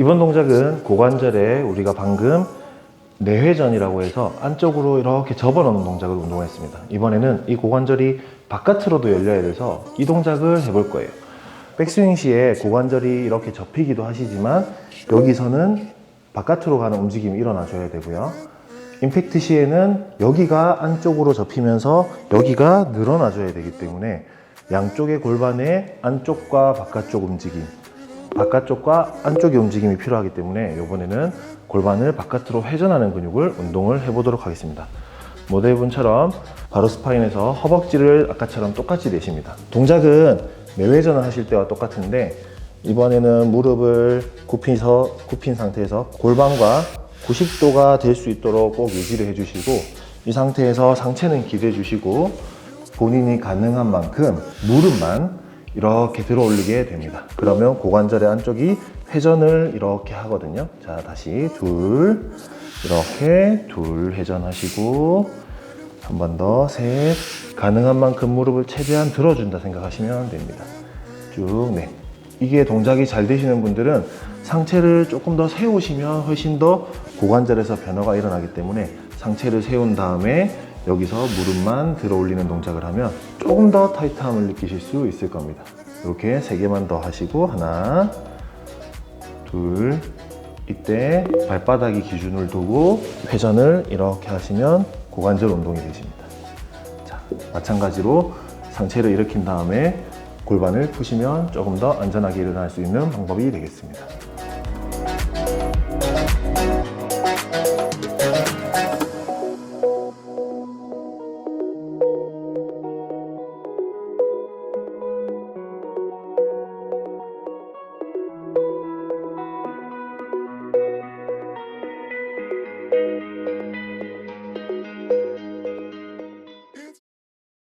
이번 동작은 고관절에 우리가 방금 내회전이라고 해서 안쪽으로 이렇게 접어넣는 동작을 운동했습니다. 이번에는 이 고관절이 바깥으로도 열려야 돼서 이 동작을 해볼 거예요. 백스윙 시에 고관절이 이렇게 접히기도 하시지만 여기서는 바깥으로 가는 움직임이 일어나줘야 되고요. 임팩트 시에는 여기가 안쪽으로 접히면서 여기가 늘어나줘야 되기 때문에 양쪽의 골반의 안쪽과 바깥쪽 움직임, 바깥쪽과 안쪽의 움직임이 필요하기 때문에 이번에는 골반을 바깥으로 회전하는 근육을 운동을 해보도록 하겠습니다. 모델분처럼 바로 스파인에서 허벅지를 아까처럼 똑같이 내십니다. 동작은 내회전을 하실 때와 똑같은데 이번에는 무릎을 굽히서 굽힌 상태에서 골반과 90도가 될 수 있도록 꼭 유지를 해주시고 이 상태에서 상체는 기대해 주시고 본인이 가능한 만큼 무릎만 이렇게 들어 올리게 됩니다. 그러면 고관절의 안쪽이 회전을 이렇게 하거든요. 자, 다시 둘, 이렇게 둘 회전하시고 한 번 더 셋, 가능한 만큼 무릎을 최대한 들어준다 생각하시면 됩니다. 쭉, 네. 이게 동작이 잘 되시는 분들은 상체를 조금 더 세우시면 훨씬 더 고관절에서 변화가 일어나기 때문에 상체를 세운 다음에 여기서 무릎만 들어 올리는 동작을 하면 조금 더 타이트함을 느끼실 수 있을 겁니다. 이렇게 세 개만 더 하시고 하나, 둘, 이때 발바닥이 기준을 두고 회전을 이렇게 하시면 고관절 운동이 되십니다. 자, 마찬가지로 상체를 일으킨 다음에 골반을 푸시면 조금 더 안전하게 일어날 수 있는 방법이 되겠습니다.